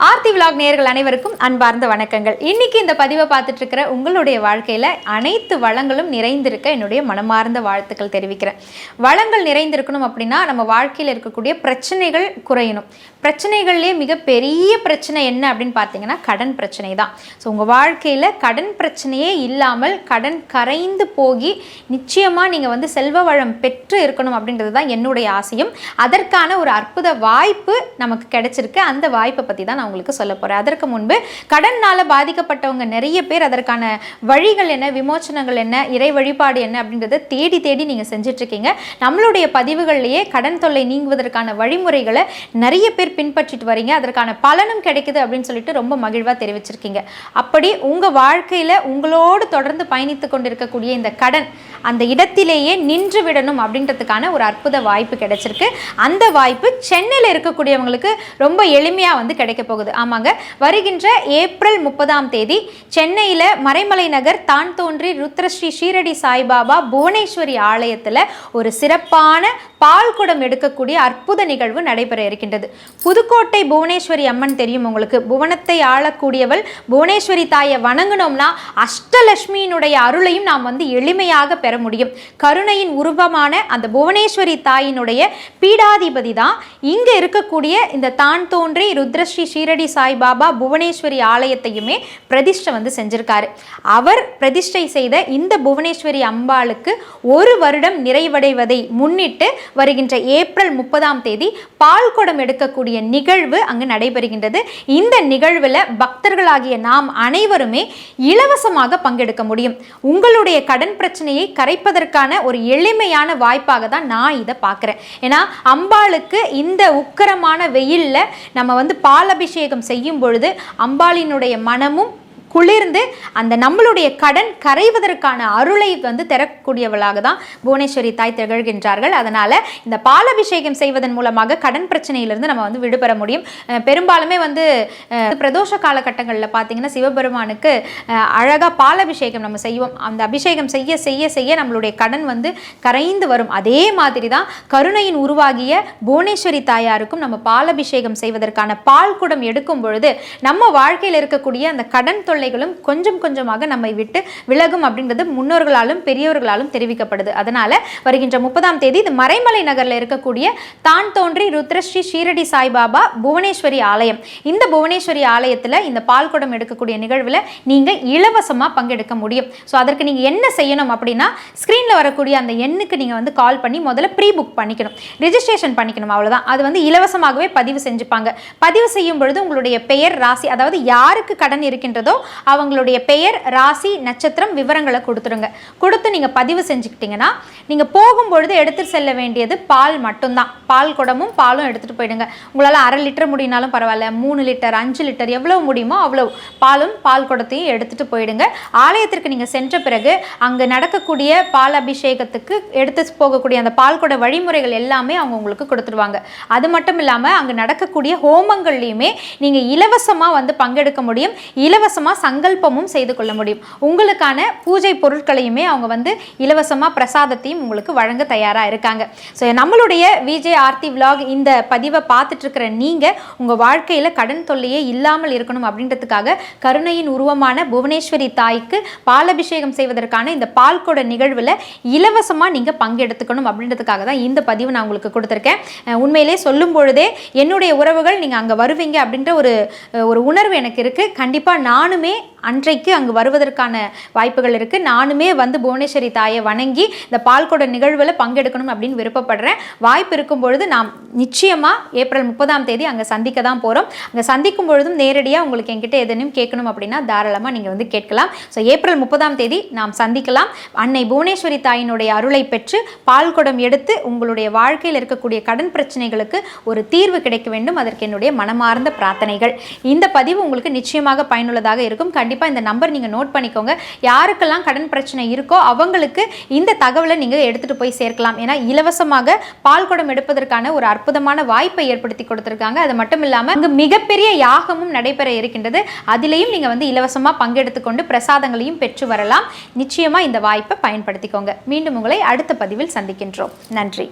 Aarthi vlog நேயர்கள் அனைவருக்கும் அன்பார்ந்த வணக்கங்கள். இன்னைக்கு இந்த பதிவை பார்த்துட்டு இருக்கிற உங்களுடைய வாழ்க்கையில அனைத்து வளங்களும் நிறைந்திருக்க என்னுடைய மனமார்ந்த வாழ்த்துக்கள் தெரிவிக்கிறேன். வளங்கள் நிறைந்திருக்கணும் அப்படின்னா நம்ம வாழ்க்கையில் இருக்கக்கூடிய பிரச்சனைகள் குறையணும். பிரச்சனைகள்லேயே மிக பெரிய பிரச்சனை என்ன அப்படின்னு பார்த்தீங்கன்னா கடன் பிரச்சனை தான். ஸோ உங்கள் வாழ்க்கையில் கடன் பிரச்சனையே இல்லாமல் கடன் கரைந்து போகி நிச்சயமாக நீங்கள் வந்து செல்வ வளம் பெற்று இருக்கணும் அப்படின்றது தான் என்னுடைய ஆசையும். அதற்கான ஒரு அற்புத வாய்ப்பு நமக்கு கிடைச்சிருக்கு. அந்த வாய்ப்பை பற்றி தான் நான் உங்களுக்கு சொல்ல போகிறேன் அதற்கு முன்பு கடனால் பாதிக்கப்பட்டவங்க நிறைய பேர் அதற்கான வழிகள் என்ன விமோச்சனங்கள் என்ன இறை வழிபாடு என்ன அப்படின்றத தேடி தேடி நீங்கள் செஞ்சிட்ருக்கீங்க. நம்மளுடைய பதிவுகள்லேயே கடன் தொல்லை நீங்குவதற்கான வழிமுறைகளை நிறைய பேர் பின்பற்றிட்டு வரீங்க. அதற்கான பலனும் கிடைக்குது அப்படின்னு சொல்லிட்டு ரொம்ப மகிழ்வாக தெரிவிச்சிருக்கீங்க. அப்படி உங்கள் வாழ்க்கையில் உங்களோடு தொடர்ந்து பயணித்து கொண்டிருக்கக்கூடிய இந்த கடன் அந்த இடத்திலேயே நின்று விடணும் அப்படின்றதுக்கான ஒரு அற்புத வாய்ப்பு கிடைச்சிருக்கு. அந்த வாய்ப்பு சென்னையில் இருக்கக்கூடியவங்களுக்கு ரொம்ப எளிமையாக வந்து கிடைக்க போகுது. ஆமாங்க. வருகின்ற ஏப்ரல் முப்பதாம் தேதி சென்னையில் மறைமலை நகர் தான் தோன்றி ருத்ரஸ்ரீ ஷீரடி சாய்பாபா புவனேஸ்வரி ஆலயத்தில் ஒரு சிறப்பான பால் குடம் எடுக்கக்கூடிய அற்புத நிகழ்வு நடைபெற இருக்கின்றது. புதுக்கோட்டை புவனேஸ்வரி அம்மன் தெரியும் உங்களுக்கு. புவனத்தை ஆளக்கூடியவள் புவனேஸ்வரி தாயை வணங்கினோம்னா அஷ்டலட்சுமியினுடைய அருளையும் நாம் வந்து எளிமையாக பெற முடியும். கருணையின் உருவமான அந்த புவனேஸ்வரி தாயினுடைய பீடாதிபதி தான். இங்கே இருக்கக்கூடிய இந்த தான் தோன்றி ருத்ரஸ்ரீ ஷீரடி சாய்பாபா புவனேஸ்வரி ஆலயத்தையுமே பிரதிஷ்டை வந்து செஞ்சிருக்காரு. அவர் பிரதிஷ்டை செய்த இந்த புவனேஸ்வரி அம்பாளுக்கு ஒரு வருடம் நிறைவடைவதை முன்னிட்டு வருகின்ற ஏப்ரல் முப்பதாம் தேதி பால் குடம் எடுக்கக்கூடிய நிகழ்வு அங்கு நடைபெறுகின்றது. இந்த நிகழ்வில் பக்தர்களாகிய நாம் அனைவருமே இலவசமாக பங்கெடுக்க முடியும். உங்களுடைய கடன் பிரச்சனையை கரைப்பதற்கான ஒரு எளிமையான வாய்ப்பாக தான் நான் இதை பார்க்குறேன். ஏன்னா அம்பாளுக்கு இந்த உக்கரமான வெயிலில் நம்ம வந்து அபிஷேகம் செய்யும் பொழுது அம்பாளினுடைய மனமும் குளிர்ந்து அந்த நம்மளுடைய கடன் கரைவதற்கான அருளை வந்து தரக்கூடியவளாக தான் புவனேஸ்வரி தாய் திகழ்கின்றார்கள். அதனால் இந்த பாலபிஷேகம் செய்வதன் மூலமாக கடன் பிரச்சனையிலிருந்து நம்ம வந்து விடுபெற முடியும். பெரும்பாலுமே வந்து பிரதோஷ காலகட்டங்களில் பார்த்தீங்கன்னா சிவபெருமானுக்கு அழகாக பாலபிஷேகம் நம்ம செய்வோம். அந்த அபிஷேகம் செய்ய செய்ய செய்ய நம்மளுடைய கடன் வந்து கரைந்து வரும். அதே மாதிரி தான் கருணையின் உருவாகிய புவனேஸ்வரி தாயாருக்கும் நம்ம பாலபிஷேகம் செய்வதற்கான பால் குடம் எடுக்கும் பொழுது நம்ம வாழ்க்கையில் இருக்கக்கூடிய அந்த கடன் தொல்லை தொல்லைகளும் கொஞ்சம் கொஞ்சமாக நம்மை விட்டு விலகும் அப்படின்றது முன்னோர்களாலும் பெரியவர்களாலும் தெரிவிக்கப்படுது. அதனால வருகின்ற முப்பதாம் தேதி இது மறைமலை நகரில் இருக்கக்கூடிய தான் தோன்றி ருத்ரஸ்ரீ ஷீரடி சாய்பாபா புவனேஸ்வரி ஆலயம். இந்த புவனேஸ்வரி ஆலயத்தில் இந்த பால்குடம் எடுக்கக்கூடிய நிகழ்வில் நீங்கள் இலவசமாக பங்கெடுக்க முடியும். ஸோ அதற்கு நீங்கள் என்ன செய்யணும் அப்படின்னா ஸ்க்ரீனில் வரக்கூடிய அந்த எண்ணுக்கு நீங்கள் வந்து கால் பண்ணி முதல்ல ப்ரீ புக் பண்ணிக்கணும். ரிஜிஸ்ட்ரேஷன் பண்ணிக்கணும் அவ்வளோதான் அது வந்து இலவசமாகவே பதிவு செஞ்சுப்பாங்க. பதிவு செய்யும் பொழுது உங்களுடைய பெயர் ராசி அதாவது யாருக்கு கடன் இருக்கின்றதோ அவங்களுடைய பெயர் ராசி நட்சத்திரம் விவரங்களை கொடுத்துருங்க. கொடுத்து நீங்கள் பதிவு செஞ்சுக்கிட்டிங்கன்னா நீங்கள் போகும்பொழுது எடுத்து செல்ல வேண்டியது பால் மட்டும்தான். பால் குடமும் பாலும் எடுத்துகிட்டு போயிடுங்க. உங்களால் அரை லிட்டர் முடியினாலும் பரவாயில்ல. மூணு லிட்டர் அஞ்சு லிட்டர் எவ்வளோ முடியுமோ அவ்வளோ பாலும் பால் குடத்தையும் எடுத்துகிட்டு போயிடுங்க. ஆலயத்திற்கு நீங்கள் சென்ற பிறகு அங்கே நடக்கக்கூடிய பால் அபிஷேகத்துக்கு எடுத்து போகக்கூடிய அந்த பால் குட வழிமுறைகள் எல்லாமே அவங்க உங்களுக்கு கொடுத்துருவாங்க. அது மட்டும் இல்லாமல் அங்கே நடக்கக்கூடிய ஹோமங்கள்லையுமே நீங்கள் இலவசமாக வந்து பங்கெடுக்க முடியும். இலவசமாக சங்கல்பமும் செய்து கொள்ள முடியும். உங்களுக்கான பூஜை பொருட்களையுமே அவங்க வந்து இலவசமாக பிரசாதத்தையும் உங்களுக்கு வழங்க தயாராக இருக்காங்க. ஸோ நம்மளுடைய விஜய் ஆர்த்தி விலாக் இந்த பதிவை பார்த்துட்ருக்கிற நீங்கள் உங்கள் வாழ்க்கையில் கடன் தொல்லையே இல்லாமல் இருக்கணும் அப்படின்றதுக்காக கருணையின் உருவமான புவனேஸ்வரி தாய்க்கு பாலபிஷேகம் செய்வதற்கான இந்த பால்கொட நிகழ்வில் இலவசமாக நீங்கள் பங்கெடுத்துக்கணும் அப்படின்றதுக்காக தான் இந்த பதிவு நான் உங்களுக்கு கொடுத்துருக்கேன். உண்மையிலே சொல்லும் பொழுதே என்னுடைய உறவுகள் நீங்கள் அங்கே வருவீங்க அப்படின்ற ஒரு ஒரு உணர்வு எனக்கு இருக்குது கண்டிப்பாக நானுமே thế. அன்றைக்கு அங்கு வருவதற்கான வாய்ப்புகள் இருக்குது நானுமே வந்து புவனேஸ்வரி தாயை வணங்கி இந்த பால்கொட நிகழ்வில் பங்கெடுக்கணும் அப்படின்னு விருப்பப்படுறேன். வாய்ப்பு இருக்கும் பொழுது நாம் நிச்சயமாக ஏப்ரல் முப்பதாம் தேதி அங்கே சந்திக்க தான் போகிறோம் அங்கே சந்திக்கும் பொழுதும் நேரடியாக உங்களுக்கு என்கிட்ட எதனையும் கேட்கணும் அப்படின்னா தாராளமாக நீங்கள் வந்து கேட்கலாம். ஸோ ஏப்ரல் முப்பதாம் தேதி நாம் சந்திக்கலாம். அன்னை புவனேஸ்வரி தாயினுடைய அருளை பெற்று பால்குடம் எடுத்து உங்களுடைய வாழ்க்கையில் இருக்கக்கூடிய கடன் பிரச்சனைகளுக்கு ஒரு தீர்வு கிடைக்க வேண்டும். அதற்கு என்னுடைய மனமார்ந்த பிரார்த்தனைகள். இந்த பதிவு உங்களுக்கு நிச்சயமாக பயனுள்ளதாக இருக்கும். கண்டிப்பாக கண்டிப்பாக இந்த நம்பர் நீங்கள் நோட் பண்ணிக்கோங்க. யாருக்கெல்லாம் கடன் பிரச்சனை இருக்கோ அவங்களுக்கு இந்த தகவலை நீங்கள் எடுத்துகிட்டு போய் சேர்க்கலாம். ஏன்னா இலவசமாக பால் குடம் எடுப்பதற்கான ஒரு அற்புதமான வாய்ப்பை ஏற்படுத்தி கொடுத்துருக்காங்க. அது மட்டும் இல்லாமல் இங்கே மிகப்பெரிய யாகமும் நடைபெற இருக்கின்றது. அதிலையும் நீங்கள் வந்து இலவசமாக பங்கெடுத்துக்கொண்டு பிரசாதங்களையும் பெற்று வரலாம். நிச்சயமாக இந்த வாய்ப்பை பயன்படுத்திக்கோங்க. மீண்டும் உங்களை அடுத்த பதிவில் சந்திக்கின்றோம். நன்றி.